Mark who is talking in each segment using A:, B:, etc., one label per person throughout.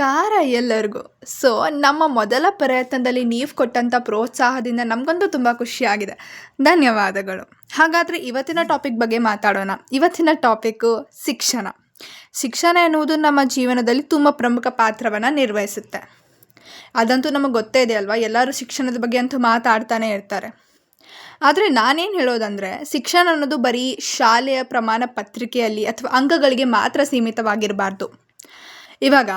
A: ನಮಸ್ಕಾರ ಎಲ್ಲರಿಗೂ. ಸೊ ನಮ್ಮ ಮೊದಲ ಪ್ರಯತ್ನದಲ್ಲಿ ನೀವು ಕೊಟ್ಟಂಥ ಪ್ರೋತ್ಸಾಹದಿಂದ ನಮಗಂತೂ ತುಂಬ ಖುಷಿಯಾಗಿದೆ. ಧನ್ಯವಾದಗಳು. ಹಾಗಾದರೆ ಇವತ್ತಿನ ಟಾಪಿಕ್ ಬಗ್ಗೆ ಮಾತಾಡೋಣ. ಇವತ್ತಿನ ಟಾಪಿಕ್ಕು ಶಿಕ್ಷಣ. ಶಿಕ್ಷಣ ಎನ್ನುವುದು ನಮ್ಮ ಜೀವನದಲ್ಲಿ ತುಂಬ ಪ್ರಮುಖ ಪಾತ್ರವನ್ನು ನಿರ್ವಹಿಸುತ್ತೆ. ಅದಂತೂ ನಮಗೆ ಗೊತ್ತೇ ಇದೆ ಅಲ್ವಾ? ಎಲ್ಲರೂ ಶಿಕ್ಷಣದ ಬಗ್ಗೆ ಅಂತೂ ಮಾತಾಡ್ತಾನೆ ಇರ್ತಾರೆ. ಆದರೆ ನಾನೇನು ಹೇಳೋದಂದರೆ, ಶಿಕ್ಷಣ ಅನ್ನೋದು ಬರೀ ಶಾಲೆಯ ಪ್ರಮಾಣ ಪತ್ರಿಕೆಯಲ್ಲಿ ಅಥವಾ ಅಂಕಗಳಿಗೆ ಮಾತ್ರ ಸೀಮಿತವಾಗಿರಬಾರ್ದು. ಇವಾಗ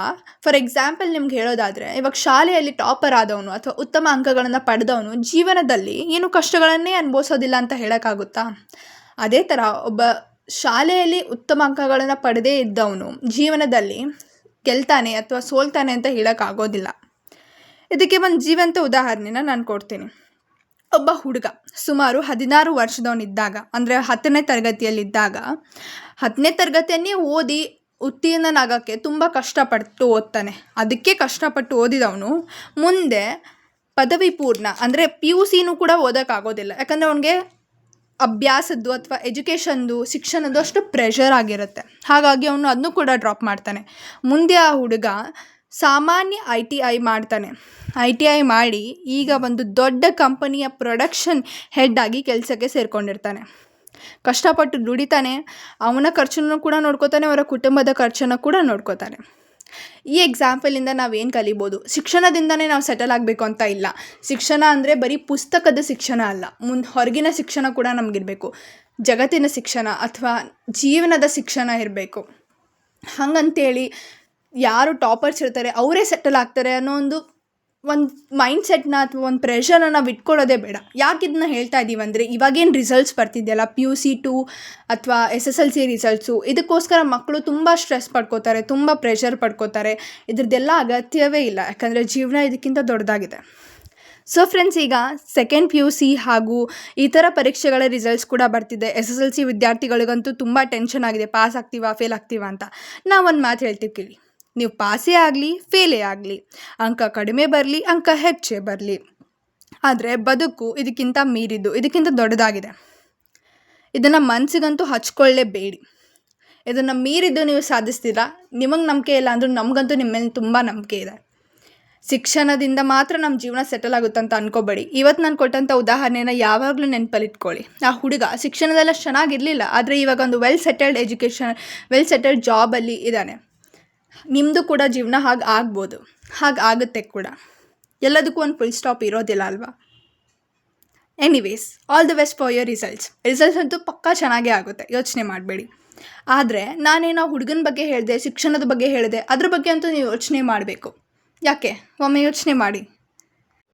A: ಫಾರ್ ಎಕ್ಸಾಂಪಲ್ ನಿಮ್ಗೆ ಹೇಳೋದಾದರೆ, ಇವಾಗ ಶಾಲೆಯಲ್ಲಿ ಟಾಪರ್ ಆದವನು ಅಥವಾ ಉತ್ತಮ ಅಂಕಗಳನ್ನು ಪಡೆದವನು ಜೀವನದಲ್ಲಿ ಏನು ಕಷ್ಟಗಳನ್ನೇ ಅನುಭವಿಸೋದಿಲ್ಲ ಅಂತ ಹೇಳೋಕ್ಕಾಗುತ್ತಾ? ಅದೇ ಥರ ಒಬ್ಬ ಶಾಲೆಯಲ್ಲಿ ಉತ್ತಮ ಅಂಕಗಳನ್ನು ಪಡೆದೇ ಇದ್ದವನು ಜೀವನದಲ್ಲಿ ಗೆಲ್ತಾನೆ ಅಥವಾ ಸೋಲ್ತಾನೆ ಅಂತ ಹೇಳೋಕ್ಕಾಗೋದಿಲ್ಲ. ಇದಕ್ಕೆ ಒಂದು ಜೀವಂತ ಉದಾಹರಣೆನ ನಾನು ಕೊಡ್ತೀನಿ. ಒಬ್ಬ ಹುಡುಗ ಸುಮಾರು ಹದಿನಾರು ವರ್ಷದವನಿದ್ದಾಗ, ಅಂದರೆ ಹತ್ತನೇ ತರಗತಿಯಲ್ಲಿದ್ದಾಗ, ಹತ್ತನೇ ತರಗತಿಯನ್ನೇ ಓದಿ ಉತ್ತೀರ್ಣನಾಗೋಕ್ಕೆ ತುಂಬ ಕಷ್ಟಪಟ್ಟು ಓದ್ತಾನೆ. ಅದಕ್ಕೆ ಕಷ್ಟಪಟ್ಟು ಓದಿದವನು. ಮುಂದೆ ಪದವಿ ಪೂರ್ಣ, ಅಂದರೆ ಪಿ ಯು ಸಿನೂ ಕೂಡ ಓದೋಕ್ಕಾಗೋದಿಲ್ಲ. ಯಾಕಂದರೆ ಅವನಿಗೆ ಅಭ್ಯಾಸದ್ದು ಅಥವಾ ಎಜುಕೇಷನ್ದು, ಶಿಕ್ಷಣದ್ದು ಅಷ್ಟು ಪ್ರೆಷರ್ ಆಗಿರುತ್ತೆ. ಹಾಗಾಗಿ ಅವನು ಅದನ್ನು ಕೂಡ ಡ್ರಾಪ್ ಮಾಡ್ತಾನೆ. ಮುಂದೆ ಆ ಹುಡುಗ ಸಾಮಾನ್ಯ ಐ ಟಿ ಐ ಮಾಡ್ತಾನೆ. ಐ ಟಿ ಐ ಮಾಡಿ ಈಗ ಒಂದು ದೊಡ್ಡ ಕಂಪನಿಯ ಪ್ರೊಡಕ್ಷನ್ ಹೆಡ್ ಆಗಿ ಕೆಲಸಕ್ಕೆ ಸೇರಿಕೊಂಡಿರ್ತಾನೆ. ಕಷ್ಟಪಟ್ಟು ದುಡಿತಾನೆ, ಅವನ ಖರ್ಚನ್ನು ಕೂಡ ನೋಡ್ಕೋತಾನೆ, ಅವರ ಕುಟುಂಬದ ಖರ್ಚನ್ನು ಕೂಡ ನೋಡ್ಕೋತಾನೆ. ಈ ಎಕ್ಸಾಂಪಲಿಂದ ನಾವೇನು ಕಲಿಬೋದು? ಶಿಕ್ಷಣದಿಂದನೇ ನಾವು ಸೆಟಲ್ ಆಗಬೇಕು ಅಂತ ಇಲ್ಲ. ಶಿಕ್ಷಣ ಅಂದರೆ ಬರೀ ಪುಸ್ತಕದ ಶಿಕ್ಷಣ ಅಲ್ಲ. ಮುಂದೆ ಹೊರಗಿನ ಶಿಕ್ಷಣ ಕೂಡ ನಮಗಿರಬೇಕು. ಜಗತ್ತಿನ ಶಿಕ್ಷಣ ಅಥವಾ ಜೀವನದ ಶಿಕ್ಷಣ ಇರಬೇಕು. ಹಂಗಂತೇಳಿ ಯಾರು ಟಾಪರ್ಸ್ ಇರ್ತಾರೆ, ಅವರೇ ಸೆಟಲ್ ಆಗ್ತಾರೆ ಅನ್ನೋ ಒಂದು ಒಂದು ಮೈಂಡ್ ಸೆಟ್ನ ಅಥವಾ ಒಂದು ಪ್ರೆಷರ್ನ ನಾವು ಇಟ್ಕೊಳ್ಳೋದೇ ಬೇಡ. ಯಾಕೆ ಇದನ್ನ ಹೇಳ್ತಾ ಇದ್ದೀವಿ ಅಂದರೆ, ಇವಾಗೇನು ರಿಸಲ್ಟ್ಸ್ ಬರ್ತಿದೆಯಲ್ಲ ಪಿ ಯು ಸಿ ಟು ಅಥವಾ S S L C results ಇದಕ್ಕೋಸ್ಕರ ಮಕ್ಕಳು ತುಂಬ ಸ್ಟ್ರೆಸ್ ಪಡ್ಕೋತಾರೆ, ತುಂಬ ಪ್ರೆಷರ್ ಪಡ್ಕೋತಾರೆ. ಇದ್ರದ್ದೆಲ್ಲ ಅಗತ್ಯವೇ ಇಲ್ಲ, ಯಾಕಂದರೆ ಜೀವನ ಇದಕ್ಕಿಂತ ದೊಡ್ಡದಾಗಿದೆ. ಸೊ ಫ್ರೆಂಡ್ಸ್ ಈಗ ಸೆಕೆಂಡ್ ಪಿ ಯು ಸಿ ಹಾಗೂ ಇತರ ಪರೀಕ್ಷೆಗಳ ರಿಸಲ್ಟ್ಸ್ ಕೂಡ ಬರ್ತಿದೆ. ಎಸ್ ಎಸ್ ಎಲ್ ಸಿ ವಿದ್ಯಾರ್ಥಿಗಳಿಗಂತೂ ತುಂಬ ಟೆನ್ಷನ್ ಆಗಿದೆ ಪಾಸ್ ಆಗ್ತೀವಾ ಫೇಲ್ ಆಗ್ತೀವಾ ಅಂತ. ನಾವೊಂದು ಮಾತು ಹೇಳ್ತೀವಿ ನೀವು ಪಾಸೇ ಆಗಲಿ, ಫೇಲೇ ಆಗಲಿ, ಅಂಕ ಕಡಿಮೆ ಬರಲಿ, ಅಂಕ ಹೆಚ್ಚೇ ಬರಲಿ. ಆದರೆ ಬದುಕು ಇದಕ್ಕಿಂತ ಮೀರಿದ್ದು, ಇದಕ್ಕಿಂತ ದೊಡ್ಡದಾಗಿದೆ. ಇದನ್ನು ಮನಸ್ಸಿಗಂತೂ ಹಚ್ಕೊಳ್ಳೇಬೇಡಿ. ಇದನ್ನು ಮೀರಿದ್ದು ನೀವು ಸಾಧಿಸ್ತೀರಾ? ನಿಮಗೆ ನಂಬಿಕೆ ಇಲ್ಲ ಅಂದರೂ ನಮಗಂತೂ ನಿಮ್ಮ ಮೇಲೆ ತುಂಬ ನಂಬಿಕೆ ಇದೆ. ಶಿಕ್ಷಣದಿಂದ ಮಾತ್ರ ನಮ್ಮ ಜೀವನ ಸೆಟಲ್ ಆಗುತ್ತೆ ಅಂತ ಅನ್ಕೋಬೇಡಿ. ಇವತ್ತು ನಾನು ಕೊಟ್ಟಂಥ ಉದಾಹರಣೆನ ಯಾವಾಗಲೂ ನೆನಪಲ್ಲಿಟ್ಕೊಳ್ಳಿ. ಆ ಹುಡುಗ ಶಿಕ್ಷಣದೆಲ್ಲ ಚೆನ್ನಾಗಿರಲಿಲ್ಲ, ಆದರೆ ಇವಾಗ ಒಂದು well settled education well settled ಜಾಬಲ್ಲಿ ಇದ್ದಾನೆ. ನಿಮ್ಮದು ಕೂಡ ಜೀವನ ಹಾಗೆ ಆಗ್ಬೋದು. ಹಾಗೆ ಆಗುತ್ತೆ ಕೂಡ. ಎಲ್ಲದಕ್ಕೂ ಒಂದು ಫುಲ್ ಸ್ಟಾಪ್ ಇರೋದಿಲ್ಲ ಅಲ್ವಾ? Anyways all the best for your results results ಅಂತೂ ಪಕ್ಕಾ ಚೆನ್ನಾಗೇ ಆಗುತ್ತೆ. ಯೋಚನೆ ಮಾಡಬೇಡಿ. ಆದರೆ ನಾನೇನೋ ಹುಡುಗನ ಬಗ್ಗೆ ಹೇಳಿದೆ, ಶಿಕ್ಷಣದ ಬಗ್ಗೆ ಹೇಳಿದೆ, ಅದ್ರ ಬಗ್ಗೆ ಅಂತೂ ನೀವು ಯೋಚನೆ ಮಾಡಬೇಕು. ಯಾಕೆ? ಒಮ್ಮೆ ಯೋಚನೆ ಮಾಡಿ.